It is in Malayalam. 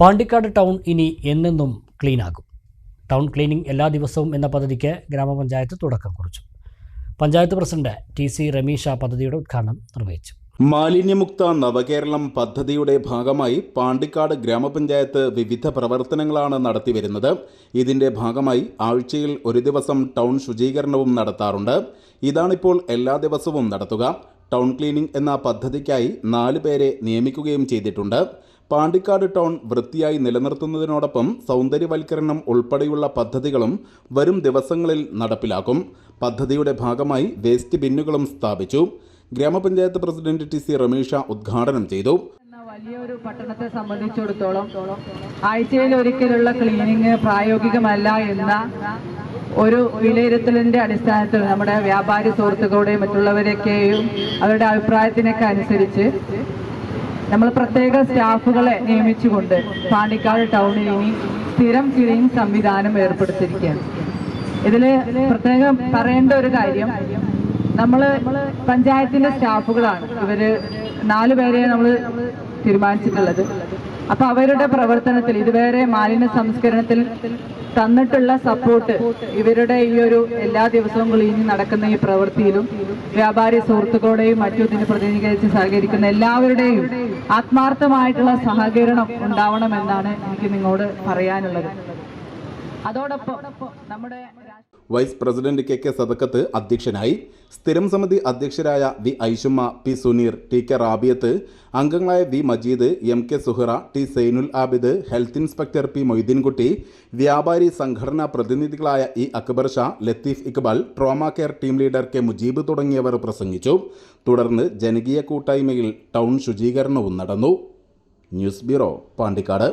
പാണ്ടിക്കാട് ടൗൺ ഇനി എന്നെന്നും ക്ലീനാകും ടൗൺ ക്ലീനിംഗ് എല്ലാ ദിവസവും എന്ന പദ്ധതിക്ക് ഗ്രാമപഞ്ചായത്ത് തുടക്കം കുറിച്ചു. Panchayat president T C Rameesha പദ്ധതിയുടെ ഉദ്ഘാടനം നിർവഹിച്ചു. മാലിന്യമുക്ത നവകേരളം പദ്ധതിയുടെ ഭാഗമായി പാണ്ടിക്കാട് ഗ്രാമപഞ്ചായത്ത് വിവിധ പ്രവർത്തനങ്ങളാണ് നടത്തിവരുന്നത്. ഇതിന്റെ ഭാഗമായി ആഴ്ചയിൽ ഒരു ദിവസം ടൗൺ ശുചീകരണവും നടത്താറുണ്ട്. ഇതാണിപ്പോൾ എല്ലാ ദിവസവും നടത്തുക. ടൗൺ ക്ലീനിംഗ് എന്ന പദ്ധതിക്കായി നാല് പേരെ നിയമിക്കുകയും ചെയ്തിട്ടുണ്ട്. പാണ്ടിക്കാട് ടൗൺ വൃത്തിയായി നിലനിർത്തുന്നതിനോടൊപ്പം സൗന്ദര്യവൽക്കരണം ഉൾപ്പെടെയുള്ള പദ്ധതികളും വരും ദിവസങ്ങളിൽ നടപ്പിലാക്കും. പദ്ധതിയുടെ ഭാഗമായി വേസ്റ്റ് ബിന്നുകളും സ്ഥാപിച്ചു. ഗ്രാമപഞ്ചായത്ത് പ്രസിഡന്റ് ടി സി റമീഷ ഉദ്ഘാടനം ചെയ്തു. വലിയൊരു പട്ടണത്തെ സംബന്ധിച്ചിടത്തോളം ആഴ്ചയിൽ ഒരിക്കലുള്ള ക്ലീനിങ് പ്രായോഗികമല്ല എന്ന ഒരു വിലയിരുത്തലിന്റെ അടിസ്ഥാനത്തിൽ നമ്മുടെ വ്യാപാരി സുഹൃത്തുക്കളുടെയും മറ്റുള്ളവരെയൊക്കെയും അവരുടെ അഭിപ്രായത്തിനൊക്കെ അനുസരിച്ച് നമ്മൾ പ്രത്യേക സ്റ്റാഫുകളെ നിയമിച്ചുകൊണ്ട് പാണ്ടിക്കാട് ടൗണിൽ ഇനി സ്ഥിരം ക്ലീനിങ് സംവിധാനം ഏർപ്പെടുത്തിയിരിക്കുകയാണ്. ഇതിൽ പ്രത്യേകം പറയേണ്ട ഒരു കാര്യം നമ്മൾ പഞ്ചായത്തിന്റെ സ്റ്റാഫുകളാണ്. ഇവർ നാല് പേരെ നമ്മൾ തീരുമാനിച്ചിട്ടുള്ളത്. അപ്പൊ അവരുടെ പ്രവർത്തനത്തിൽ ഇതുവരെ മാലിന്യ സംസ്കരണത്തിൽ തന്നിട്ടുള്ള സപ്പോർട്ട് ഇവരുടെ ഈ ഒരു എല്ലാ ദിവസവും ക്ലീനിങ് നടക്കുന്ന ഈ പ്രവൃത്തിയിലും വ്യാപാരി സുഹൃത്തുക്കളോടെയും മറ്റും ഇതിന് പ്രതിനിധീകരിച്ച് സഹകരിക്കുന്ന എല്ലാവരുടെയും ആത്മാർത്ഥമായിട്ടുള്ള സഹകരണം ഉണ്ടാവണമെന്നാണ് എനിക്ക് നിങ്ങളോട് പറയാനുള്ളത്. അതോടൊപ്പം നമ്മുടെ vice president K K Sadakkath അധ്യക്ഷനായി സ്ഥിരം സമിതി അധ്യക്ഷരായ V Aishumma P Suneer T K Rabiyath അംഗങ്ങളായ V Majeed M K Suhara T Sainul Abid health inspector P Moideenkutty വ്യാപാരി സംഘടനാ പ്രതിനിധികളായ E Akbar Shah Latheef Iqbal trauma care team leader K Mujeeb തുടങ്ങിയവർ പ്രസംഗിച്ചു. തുടർന്ന് ജനകീയ കൂട്ടായ്മയിൽ ടൗൺ ശുചീകരണവും നടന്നു. News bureau Pandikkad.